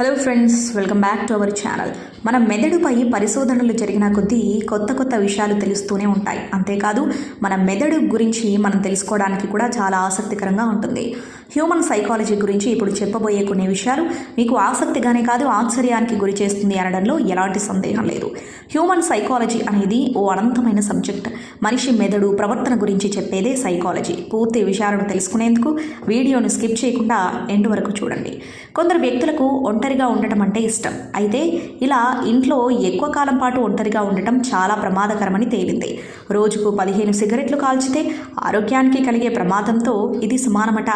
Hello friends welcome back to our channel మన మెదడుపై పరిశోధనలు జరిగిన కొద్దీ కొత్త కొత్త విషయాలు తెలుస్తూనే ఉంటాయి. అంతేకాదు మన మెదడు గురించి మనం తెలుసుకోవడానికి కూడా చాలా ఆసక్తికరంగా ఉంటుంది. హ్యూమన్ సైకాలజీ గురించి ఇప్పుడు చెప్పబోయే కొన్ని విషయాలు మీకు ఆసక్తిగానే కాదు ఆశ్చర్యానికి గురి చేస్తుంది అనడంలో ఎలాంటి సందేహం లేదు. హ్యూమన్ సైకాలజీ అనేది ఓ అనంతమైన సబ్జెక్ట్. మనిషి మెదడు ప్రవర్తన గురించి చెప్పేదే సైకాలజీ. పూర్తి విషయాలను తెలుసుకునేందుకు వీడియోను స్కిప్ చేయకుండా ఎండ్ వరకు చూడండి. కొందరు వ్యక్తులకు ఒంటరిగా ఉండటం అంటే ఇష్టం. అయితే ఇలా ఇంట్లో ఎక్కువ కాలం పాటు ఒంటరిగా ఉండటం చాలా ప్రమాదకరమని తేలింది. రోజుకు పదిహేను సిగరెట్లు కాల్చితే ఆరోగ్యానికి కలిగే ప్రమాదంతో ఇది సమానమట.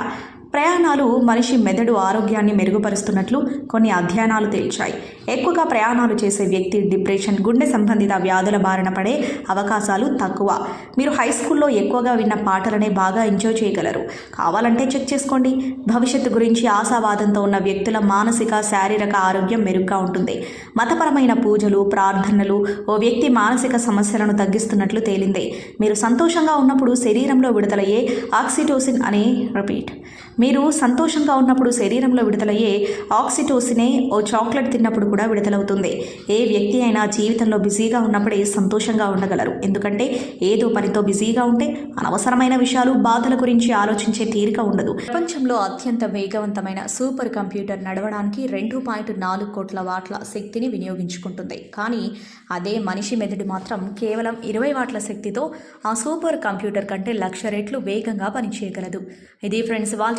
ప్రయాణాలు మనిషి మెదడు ఆరోగ్యాన్ని మెరుగుపరుస్తున్నట్లు కొన్ని అధ్యయనాలు తేల్చాయి. ఎక్కువగా ప్రయాణాలు చేసే వ్యక్తి డిప్రెషన్ గుండె సంబంధిత వ్యాధుల బారిన పడే అవకాశాలు తక్కువ. మీరు హై స్కూల్లో ఎక్కువగా విన్న పాటలనే బాగా ఎంజాయ్ చేయగలరు. కావాలంటే చెక్ చేసుకోండి. భవిష్యత్తు గురించి ఆశావాదంతో ఉన్న వ్యక్తుల మానసిక శారీరక ఆరోగ్యం మెరుగ్గా ఉంటుంది. మతపరమైన పూజలు ప్రార్థనలు ఓ వ్యక్తి మానసిక సమస్యలను తగ్గిస్తున్నట్లు తేలింది. మీరు సంతోషంగా ఉన్నప్పుడు శరీరంలో విడుదలయ్యే ఆక్సిటోసిన్ అనే రిపీట్. మీరు సంతోషంగా ఉన్నప్పుడు శరీరంలో విడుదలయ్యే ఆక్సిటోసినే ఓ చాక్లెట్ తిన్నప్పుడు కూడా విడుదలవుతుంది. ఏ వ్యక్తి అయినా జీవితంలో బిజీగా ఉన్నప్పుడే సంతోషంగా ఉండగలరు. ఎందుకంటే ఏదో పనితో బిజీగా ఉంటే అనవసరమైన విషయాలు బాధల గురించి ఆలోచించే తీరిక ఉండదు. ప్రపంచంలో అత్యంత వేగవంతమైన సూపర్ కంప్యూటర్ నడవడానికి రెండు పాయింట్ నాలుగు కోట్ల వాట్ల శక్తిని వినియోగించుకుంటుంది. కానీ అదే మనిషి మెదడు మాత్రం కేవలం ఇరవై వాట్ల శక్తితో ఆ సూపర్ కంప్యూటర్ కంటే లక్ష రెట్లు వేగంగా పనిచేయగలదు. ఇది ఫ్రెండ్స్ వాళ్ళ